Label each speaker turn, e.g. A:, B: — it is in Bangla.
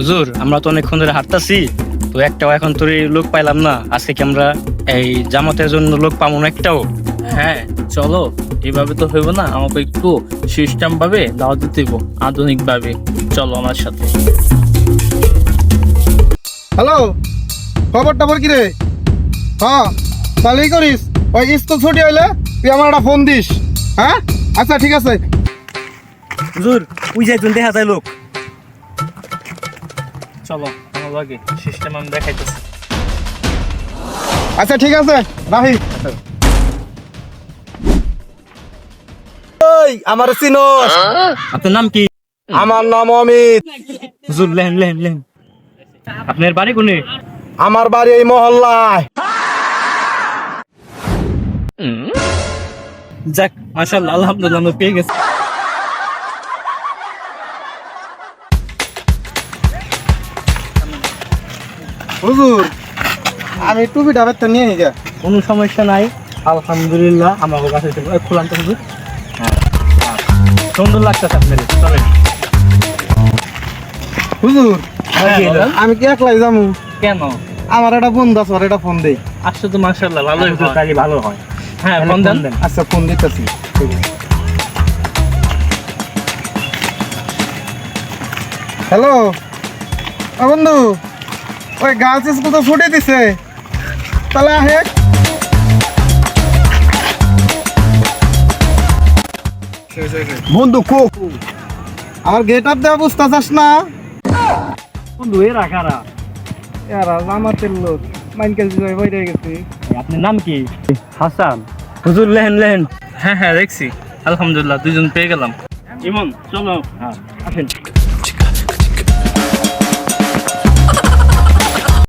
A: হুজুর আমরা তো অনেকক্ষণ ধরে হাঁটতাছি তো একটাও এখন তোর লোক পাইলাম না। আজকে কি আমরা এই জামাতের জন্য লোক পাবো না একটাও?
B: হ্যাঁ চলো এভাবে তো হইব না আমাকে একটু সিস্টেম ভাবে দাওয়া দিতে হইব আধুনিক ভাবে চলো আমার সাথে।
C: হ্যালো খবর টবর কি রে? হ্যাঁ তাহলেই করিস ওই স্কুল ছুটি হইলে তুই আমার একটা ফোন দিস হ্যাঁ? আচ্ছা ঠিক আছে।
A: হুজুর ওই যাই তুমি দেখা যায় লোক।
B: চলো আমার লাগে সিস্টেম আমি দেখাইতেছি।
C: আচ্ছা ঠিক আছে রাহি। আমার চিনোস
A: আপনার নাম কি?
C: আমার নাম অমিত।
A: হুজুর লেন লেন লেন। আপনার বাড়ি কোনে?
C: আমার বাড়ি এই মহল্লায়।
A: যাক মাশাআল্লাহ আলহামদুলিল্লাহ আমরা পেয়ে গেছি।
C: হুজুর। আমি টুপিটা বেতন নিয়ে নিয়ে যা।
A: কোনো সমস্যা নাই আলহামদুলিল্লাহ আমার কাছে খুলাম তো হুজুর। হ্যাঁ, সুন্দর লাগতেছে আপনার চলেন।
C: হুজুর
A: হ্যাঁ,
C: আমি কি একলাই যাব
B: কেন?
C: আমার একটা বন্ধু আছে ওর একটা ফোন দেই।
B: আসলে তো মার্শাল্লাহ ভালোই
A: হুজুর
B: হয়।
A: তাহলে ভালো হয়।
B: হ্যাঁ ফোন
A: দেন।
C: আচ্ছা ফোন দিতেছি। হ্যালো? বন্ধু? ওই গার্লস স্কুল তো ছুটি দিছে। তাহলে আহে। বন্ধু কোক আমার গেট আপ দেওয়া বুঝতে চাস না।
A: বন্ধু এর আকারা
C: এরা জামাতের লোক। মাইন কাছে যাই বাইরে গেছি।
A: আপনার নাম কি? হাসান। হুজুর লেন লেন
B: হ্যাঁ হ্যাঁ দেখছি। আলহামদুলিল্লাহ দুজন পেয়ে গেলাম। ইমন চলো।
A: হ্যাঁ আসেন।